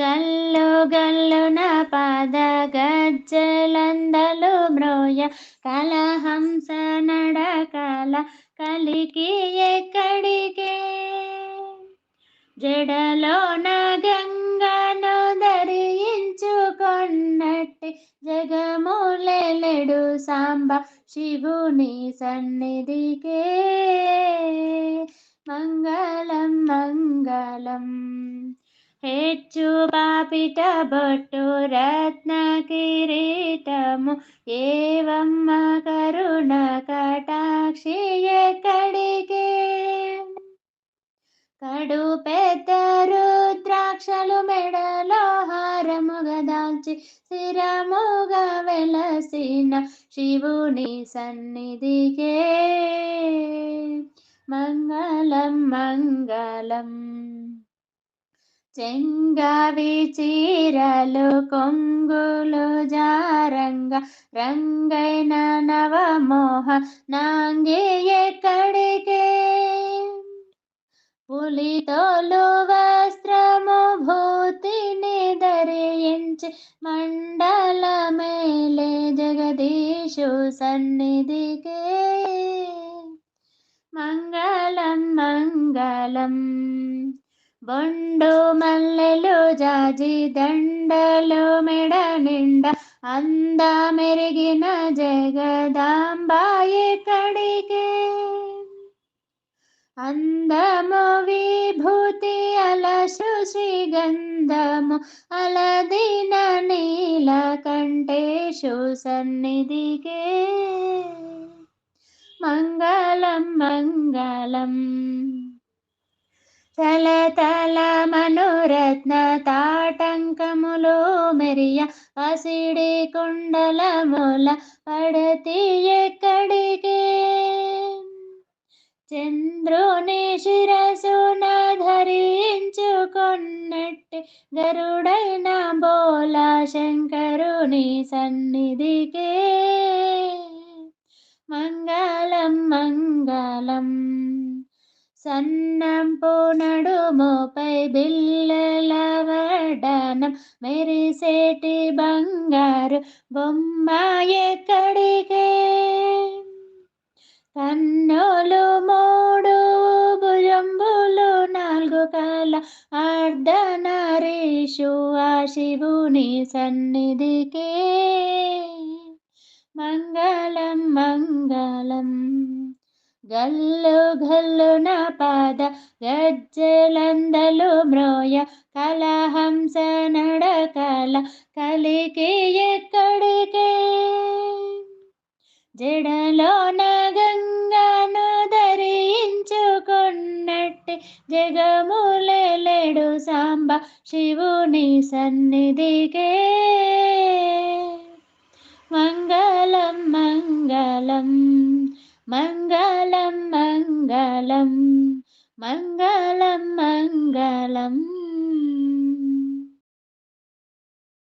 గల్లు గల్లున పద గజ్జలందలు మ్రోయ కలహంస నడకల కలికి ఎక్కడికే? జడలోన గంగను ధరించుకొన్నట్టి జగములెలెడు సాంబ శివుని సన్నిధికే. మంగళం మంగళం. ಹೆಚ್ಚು బాపిట ಬೊಟ್ಟು రత్న కిరీటము ఏవమ్మ కరుణ కటాక్షి ಕಡಿಗೆ కడు పెద్ద రుద్రాక్షలు మెడలో హారముగా దాల్చి శిరముగా వెలసిన శివుని సన్నిధికే మంగళం మంగళం చెంగవి చీరలు కొంగులు జారంగ రంగైన నవమోహ నాంగి ఎక్కడికే? పులితోలు వస్త్రము భూతిని ధరించి మండల మేలే జగదీశు సన్నిధికే. మంగళం మంగళం బొండు మల్లెలు జాజి దండలు మెడ నిండ అంద మెరిగిన జగదాంబాయి కడిగే. అందము విభూతి అలసు శ్రీగంధము అలదిన నీల కంఠేషు సన్నిధిగే మంగళం మంగళం. తలతల మనురత్న తాటంకములో మెరియ పసిడి కుండలముల పడతి ఎక్కడికే? చంద్రుని శిరసున ధరించుకున్నట్టు గరుడైన బోల శంకరుని సన్నిధికే. మంగళం మంగళం. సన్నంపు నడుముపై బిల్లల వడనం మెరిసేటి బంగారు బొమ్మ ఎక్కడికే? కన్నులు మూడు భుజంబులు నాలుగు కల అర్ధనరీషు ఆ శివుని సన్నిధికే. మంగళం మంగళం. గల్లు గల్లున పాద గజ్జలందలు మ్రోయ కలహంస నడకల కలికి ఎక్కడికే? జడలోన గంగను ధరించుకున్నట్టే జగములెడు సాంబ శివుని సన్నిధికే. మంగళం మంగళం మంగళం మంగళం మంగళం మంగళం.